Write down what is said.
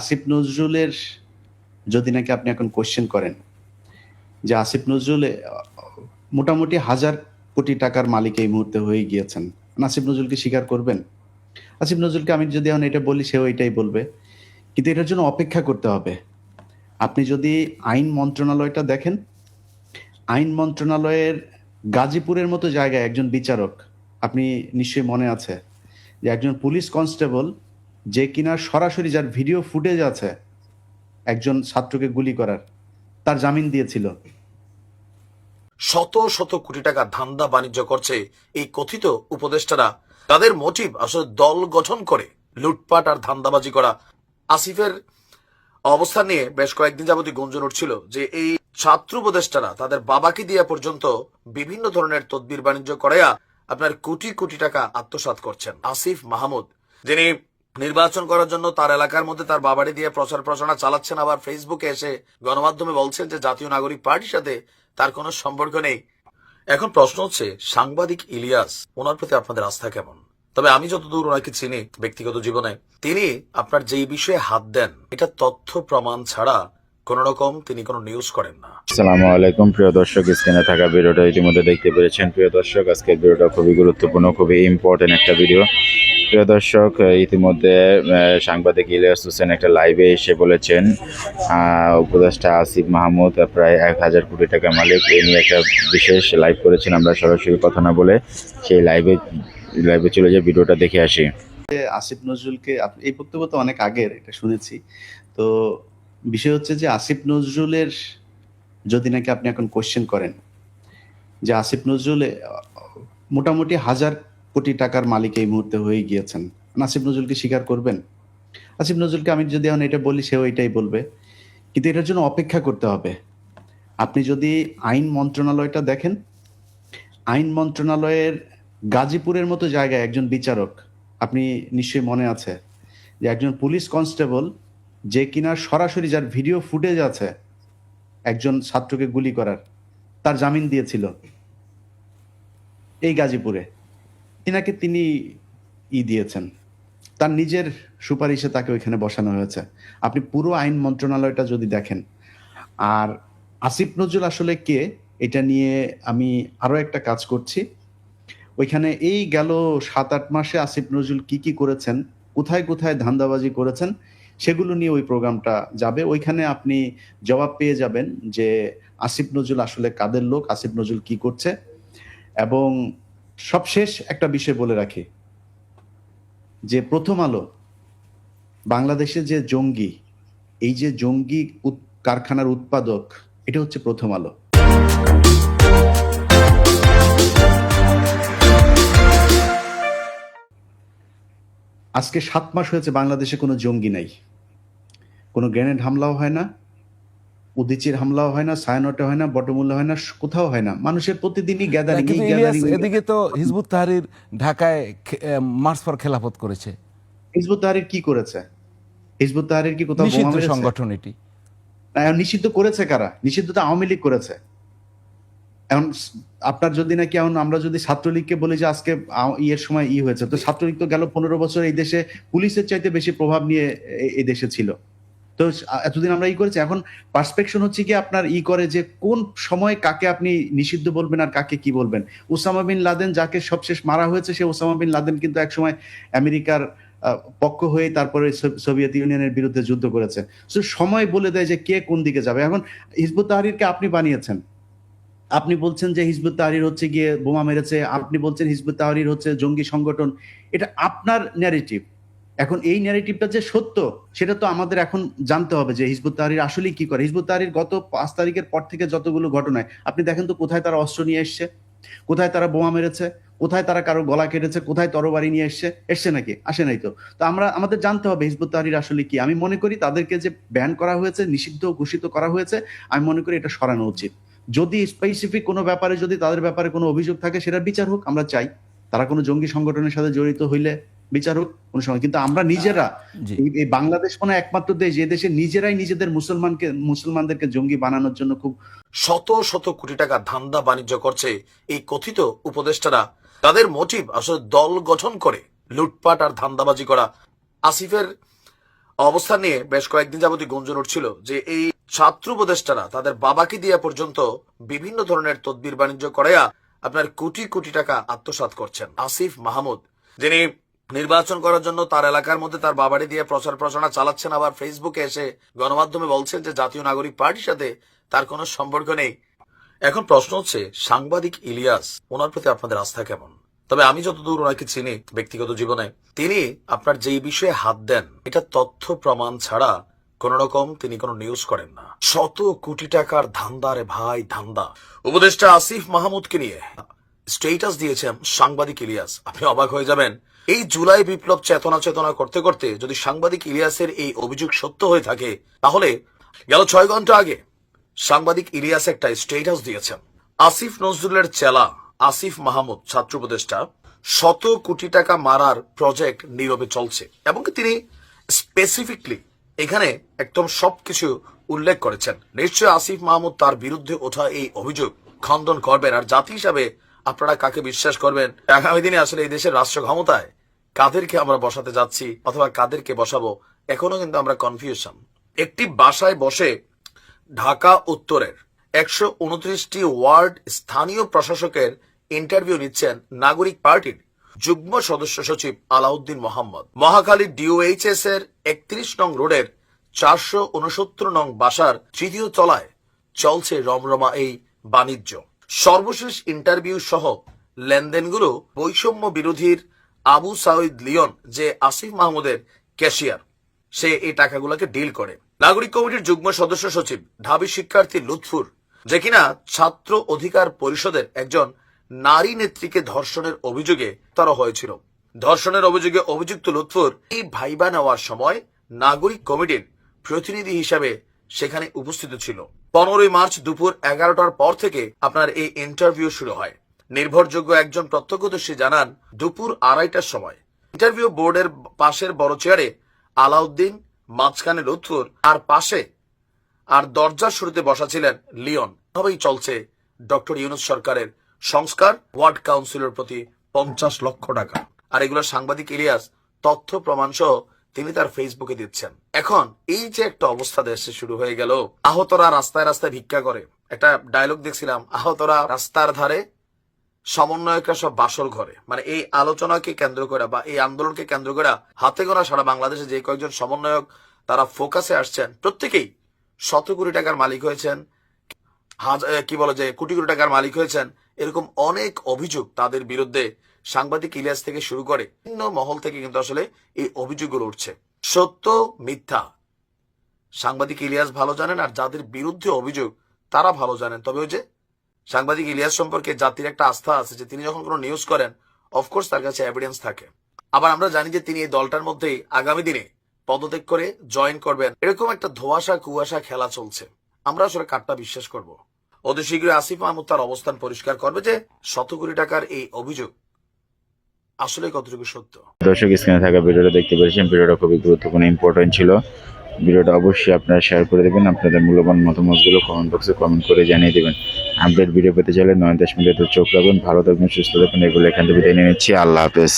আসিফ নজরুলের যদি নাকি আপনি এখন কোশ্চেন করেন, যে আসিফ নজরুল, মোটামুটি হাজার কোটি টাকার মালিক এই মুহূর্তে হয়ে গিয়েছেন। আসিফ নজরুলকে স্বীকার করবেন? আসিফ নজরুলকে আমি যদি এখন এটা বলি, সেও এটাই বলবে। কিন্তু এটার জন্য অপেক্ষা করতে হবে। আপনি যদি আইন মন্ত্রণালয়টা দেখেন, আইন মন্ত্রণালয়ের গাজীপুরের মতো জায়গায় একজন বিচারক, আপনি নিশ্চয়ই মনে আছে, যে একজন পুলিশ কনস্টেবল যে কিনা সরাসরি যার ভিডিও ফুটেজ আছে, একজন ছাত্রকে গুলি করার, তার জামিন দিয়েছিল। শত শত কোটি টাকা ধান্দা বাণিজ্য করছে এই কথিত উপদেষ্টারা। তাদের মোটিভ আসলে দল গঠন করে, লুটপাট আর ধান্দাবাজি করা। আসিফের অবস্থান নিয়ে বেশ কয়েকদিন যাবতই গুঞ্জন উঠছিল যে এই ছাত্র উপদেষ্টারা তাদের বাবাকে দিয়ে পর্যন্ত বিভিন্ন ধরনের তদবির বাণিজ্য করাইয়া আপনার কোটি কোটি টাকা আত্মসাৎ করছেন। আসিফ মাহমুদ, যিনি নির্বাচন করার জন্য তার এলাকার মধ্যে তার বাবাড়ি দিয়ে প্রচার প্রচারণা চালাচ্ছেন আবার ফেসবুকে এসে গণমাধ্যমে বলছেন যে জাতীয় নাগরিক পার্টির সাথে তার কোনো সম্পর্ক নেই। এখন প্রশ্ন হচ্ছে, সাংবাদিক ইলিয়াস, ওনার প্রতি আপনাদের আস্থা কেমন? তবে আমি যতদূর ওনাকে চিনি ব্যক্তিগত জীবনে, তিনি আপনার যেই বিষয়ে হাত দেন, এটা তথ্য প্রমাণ ছাড়া কোন রকম তিনি কোনো নিউজ করেন না। আসসালামু আলাইকুম প্রিয় দর্শক স্ক্রিনে থাকা ভিডিওটা ইতিমধ্যে দেখতে পেরেছেন। প্রিয় দর্শক আজকের ভিডিওটা খুবই গুরুত্বপূর্ণ খুবই ইম্পর্টেন্ট একটা ভিডিও প্রিয় দর্শক ইতিমধ্যে সাংবাদিক ইলিয়াস হোসেন একটা লাইভে এসে বলেছেন উপদেষ্টা আসিফ মাহমুদ প্রায় এক হাজার কোটি টাকা মালিক এই নিয়ে একটা বিশেষ লাইভ করেছেন আমরা সরাসরি কথা না বলে সেই লাইভে লাইভে চলে যে ভিডিওটা দেখে আসি। আসিফ নজরুলকে এই বক্তব্য তো অনেক আগের এটা শুনেছি। তো বিষয় হচ্ছে যে আসিফ নজরুলের যদি নাকি আপনি এখন কোশ্চেন করেন, যে আসিফ নজরুল মোটামুটি হাজার কোটি টাকার মালিক এই মুহূর্তে হয়ে গিয়েছেন। আসিফ নজরুলকে স্বীকার করবেন? আসিফ নজরুলকে আমি যদি এখন এটা বলি, সেও এটাই বলবে। কিন্তু এটার জন্য অপেক্ষা করতে হবে। আপনি যদি আইন মন্ত্রণালয়টা দেখেন, আইন মন্ত্রণালয়ের গাজীপুরের মতো জায়গায় একজন বিচারক, আপনি নিশ্চয়ই মনে আছে, যে একজন পুলিশ কনস্টেবল যে কিনা সরাসরি যার ভিডিও ফুটেজ আছে, একজন ছাত্রকে গুলি করার, তার জামিন দিয়েছিল এই গাজীপুরে। তিনাকে তিনি ই দিয়েছেন। তার নিজের সুপারিশে তাকে ওইখানে বসানো হয়েছে। আপনি পুরো আইন মন্ত্রণালয়টা যদি দেখেন, আর আসিফ নজরুল আসলে কে, এটা নিয়ে আমি আরও একটা কাজ করছি। ওইখানে এই গেল সাত আট মাসে আসিফ নজরুল কি কি করেছেন, কোথায় কোথায় ধান্দাবাজি করেছেন সেগুলো নিয়ে ওই প্রোগ্রামটা যাবে। ওইখানে আপনি জবাব পেয়ে যাবেন যে আসিফ নজরুল আসলে কাদের লোক, আসিফ নজরুল কি করছে। এবং সবশেষ একটা বিষয় বলে রাখি, যে প্রথম আলো, বাংলাদেশে যে জঙ্গি, এই যে জঙ্গি কারখানার উৎপাদক, এটা হচ্ছে প্রথম আলো। আজকে সাত মাস হয়েছে বাংলাদেশে কোনো জঙ্গি নাই। কোনো গ্রেনেড হামলাও হয় না উদিচির হামলাও হয় না সায়ানটে হয় না বটমূল্য হয় না কোথাও হয় না। মানুষের প্রতিদিনই গ্যাদারিং এদিকে তো হিজবুত তাহরির ঢাকায় মার্চ ফর খেলাফত করেছে। হিজবুত তাহারির কি করেছে? হিজবুত তাহারির কি কোথাও সংগঠন এটি। নিষিদ্ধ করেছে কারা? নিষিদ্ধ তো আওয়ামী লীগ করেছে। এখন আপনার যদি নাকি এখন আমরা যদি ছাত্রলীগকে বলি যে আজকে ইয়ের সময় ই হয়েছে, তো ছাত্রলীগ তো গেল পনেরো বছর এই দেশে, পুলিশের চাইতে বেশি প্রভাব নিয়ে এই দেশে ছিল। তো এতদিন আমরা ই করেছি, এখন পার্সপেকশন হচ্ছে কি আপনার ই করে যে কোন সময় কাকে আপনি নিষিদ্ধ বলবেন আর কাকে কি বলবেন। ওসামা বিন লাদেন যাকে সবশেষ মারা হয়েছে, সে ওসামা বিন লাদেন কিন্তু একসময় আমেরিকার পক্ষ হয়ে তারপরে সোভিয়েত ইউনিয়নের বিরুদ্ধে যুদ্ধ করেছে। সময় বলে দেয় যে কে কোন দিকে যাবে। এখন হিজবুত তাহারিরকে আপনি বানিয়েছেন। আপনি বলছেন যে হিজবুত তাহরির হচ্ছে গিয়ে বোমা মেরেছে, আপনি বলছেন হিজবুত তাহরির হচ্ছে জঙ্গি সংগঠন, এটা আপনার ন্যারেটিভ এখন এই ন্যারেটিভটা যে সত্য, সেটা তো আমাদের এখন জানতে হবে যে হিজবুত তাহরির আসলে কি করে। হিজবুত তাহরির গত পাঁচ তারিখের পর থেকে যতগুলো ঘটনায়, আপনি দেখেন তো কোথায় তারা অস্ত্র নিয়ে এসছে, কোথায় তারা বোমা মেরেছে, কোথায় তারা কারও গলা কেটেছে, কোথায় তরবারি নিয়ে এসছে এসছে নাকি? আসে নাই তো। তো আমরা, আমাদের জানতে হবে হিজবুত তাহরির আসলে কি। আমি মনে করি তাদেরকে যে ব্যান করা হয়েছে, নিষিদ্ধ ঘোষিত করা হয়েছে, আমি মনে করি এটা সরানো উচিত। যদি স্পেসিফিক কোনো ব্যাপারে যদি তাদের ব্যাপারে কোনো অভিযোগ থাকে সেটা বিচার হোক আমরা চাই। তারা কোনো জঙ্গি সংগঠনের সাথে জড়িত হইলে বিচার হোক কোনো সময়। কিন্তু আমরা নিজেরা এই- এই বাংলাদেশ মানে একমাত্র দেশ যে দেশে নিজেরাই নিজেদের মুসলমানকে মুসলমানদেরকে জঙ্গি বানানোর জন্য খুব শত শত কোটি টাকা ধান্দা বাণিজ্য করছে এই কথিত উপদেষ্টারা। তাদের মোটিভ আসলে দল গঠন করে লুটপাট আর ধান্দাবাজি করা। আসিফের অবস্থান নিয়ে বেশ কয়েকদিন যাবতীয় গুঞ্জন উঠছিল যে এই ছাত্র উপদেষ্টারা তাদের বাবাকে দিয়া পর্যন্ত বিভিন্ন ধরনের তদবির বাণিজ্য করাইয়া আপনার কোটি কোটি টাকা আত্মসাৎ করছেন। আসিফ মাহমুদ, যিনি নির্বাচন করার জন্য তার এলাকার মধ্যে তার বাবাড়ি দিয়ে প্রচার প্রচারণা চালাচ্ছেন, আবার ফেসবুকে এসে গণমাধ্যমে বলছেন যে জাতীয় নাগরিক পার্টির সাথে তার কোনো সম্পর্ক নেই। এখন প্রশ্ন হচ্ছে, সাংবাদিক ইলিয়াস, ওনার প্রতি আপনাদের আস্থা কেমন? তবে আমি যতদূর ওনাকে চিনি ব্যক্তিগত জীবনে, তিনি আপনার যেই বিষয়ে হাত দেন, এটা তথ্য প্রমাণ ছাড়া কোন রকম তিনি কোনো নিউজ করেন না। শত কোটি টাকার ধান্দা রে ভাই, ধান্দা। উপদেষ্টা আসিফ মাহমুদকে নিয়ে স্টেটাস দিয়েছেন সাংবাদিক ইলিয়াস। আপনি অবাক হয়ে যাবেন, এই জুলাই বিপ্লব চেতনা চেতনা করতে করতে যদি সাংবাদিক ইলিয়াসের এই অভিযোগ সত্য হয়ে থাকে, তাহলে গেল ছয় ঘণ্টা আগে সাংবাদিক ইলিয়াস একটা স্টেটাস দিয়েছেন। আসিফ নজরুলের চেলা আসিফ মাহমুদ, ছাত্র উপদেষ্টা, শত কোটি টাকা মারার প্রজেক্ট নীরবে চলছে এবং তিনি স্পেসিফিকলি এখানে একদম সবকিছু উল্লেখ করেছেন। নিশ্চয় আসিফ মাহমুদ তার বিরুদ্ধে ওঠা এই অভিযোগ খণ্ডন করবেন। আর জাতি হিসাবে আপনারা কাকে বিশ্বাস করবেন? আগামী দিনে আসলে এই দেশের রাষ্ট্র ক্ষমতায় কাদেরকে আমরা বসাতে যাচ্ছি অথবা কাদেরকে বসাবো, এখনও কিন্তু আমরা কনফিউশন একটি বাসায় বসে ঢাকা উত্তরের একশো উনত্রিশটি ওয়ার্ড স্থানীয় প্রশাসকের ইন্টারভিউ নিচ্ছেন নাগরিক পার্টির যুগ্ম সদস্য সচিব আলাউদ্দিন মোহাম্মদ। মহাখালী ডিওএইচএস এর একত্রিশ নং রোডের চারশো উনসত্তর নং বাসার তৃতীয় তলায় চলছে রমরমা এই বাণিজ্য। সর্বশেষ ইন্টারভিউ সহ লেনদেনগুলো বৈষম্য বিরোধীর আবু সাউদ লিয়ন যে আসিফ মাহমুদের ক্যাশিয়ার, সে এই টাকাগুলোকে ডিল করে। নাগরিক কমিটির যুগ্ম সদস্য সচিব, ঢাবি শিক্ষার্থী লুৎফুর, যে কিনা ছাত্র অধিকার পরিষদের একজন নারী নেত্রীকে ধর্ষণের অভিযোগে তারা হয়েছিল। ধর্ষণের অভিযোগে অভিযুক্ত লুৎফুর এই ভাইবা নেওয়ার সময় নাগরিক কমিটির প্রতিনিধি হিসাবে সেখানে উপস্থিত ছিল। পনেরোই মার্চ দুপুর এগারোটার পর থেকে আপনার এই ইন্টারভিউ শুরু হয়। নির্ভরযোগ্য একজন প্রত্যক্ষদর্শী জানান, দুপুর আড়াইটার সময়। ইন্টারভিউ বোর্ডের পাশের বড় চেয়ারে আলাউদ্দিন, মাঝখানে লুৎফুর আর পাশে আর দরজার শুরুতে বসা ছিলেন লিওন। এভাবেই চলছে ডক্টর ইউনুস সরকারের সংস্কার, ওয়ার্ড কাউন্সিলের প্রতি পঞ্চাশ লক্ষ টাকা। আর এগুলো সাংবাদিক ইলিয়াস, তথ্য প্রমাণ সহ তিনি তার ফেসবুকে দিচ্ছেন। এখন এই যে একটা অবস্থা দেশে শুরু হয়ে গেল, আহতরা রাস্তায় রাস্তায় ভিক্ষা করে। একটা ডায়লগ দেখছিলাম, আহতরা রাস্তার ধারে সমন্বয়করা সব বাসর ঘরে। মানে এই আলোচনাকে কেন্দ্র করে বা এই আন্দোলনকে কেন্দ্র করে হাতে গোনা সারা বাংলাদেশে যে কয়েকজন সমন্বয়ক তারা ফোকাসে আসছেন, প্রত্যেকেই শত কোটি টাকার মালিক হয়েছেন কি বলে যে কোটি কোটি টাকার মালিক হয়েছেন এরকম অনেক অভিযোগ তাদের বিরুদ্ধে সাংবাদিক ইলিয়াস থেকে শুরু করে বিভিন্ন মহল থেকে কিন্তু আসলে এই অভিযোগগুলো উঠছে। সত্য, মিথ্যা। সাংবাদিক ইলিয়াস ভালো জানেন আর যাদের বিরুদ্ধে অভিযোগ, তারা ভালো জানেন। তবে ওই যে সাংবাদিক ইলিয়াস সম্পর্কে জাতির একটা আস্থা আছে যে তিনি যখন কোনো নিউজ করেন অফকোর্স তার কাছে এভিডেন্স থাকে। আবার আমরা জানি যে তিনি এই দলটার মধ্যেই আগামী দিনে পদত্যাগ করে জয়েন করবেন। এরকম একটা ধোয়াশা কুয়াশা খেলা চলছে। আমরা আসলে কারটা বিশ্বাস করব। অতি শীঘ্রই আসিফ মাহমুদ তার অবস্থান পরিষ্কার করবে যে শত কোটি টাকার এই অভিযোগ আসলে কতটুকু সত্য? দর্শক স্ক্রিনে থাকা ভিডিওটা দেখতে পেরেছেন ভিডিওটা খুবই গুরুত্বপূর্ণ ইম্পর্টেন্ট ছিল। ভিডিওটা অবশ্যই আপনারা শেয়ার করে দেবেন। আপনাদের মূল্যবান মতামতগুলো কমেন্ট বক্সে কমেন্ট করে জানিয়ে দেবেন। আপডেট ভিডিও পেতে চাইলে নয় দশ মিনিটের চোখ রাখবেন। ভালো থাকবেন, সুস্থ থাকবেন। এগুলো এখান থেকে বিদায় নিয়ে নিচ্ছি। আল্লাহ হাফেজ।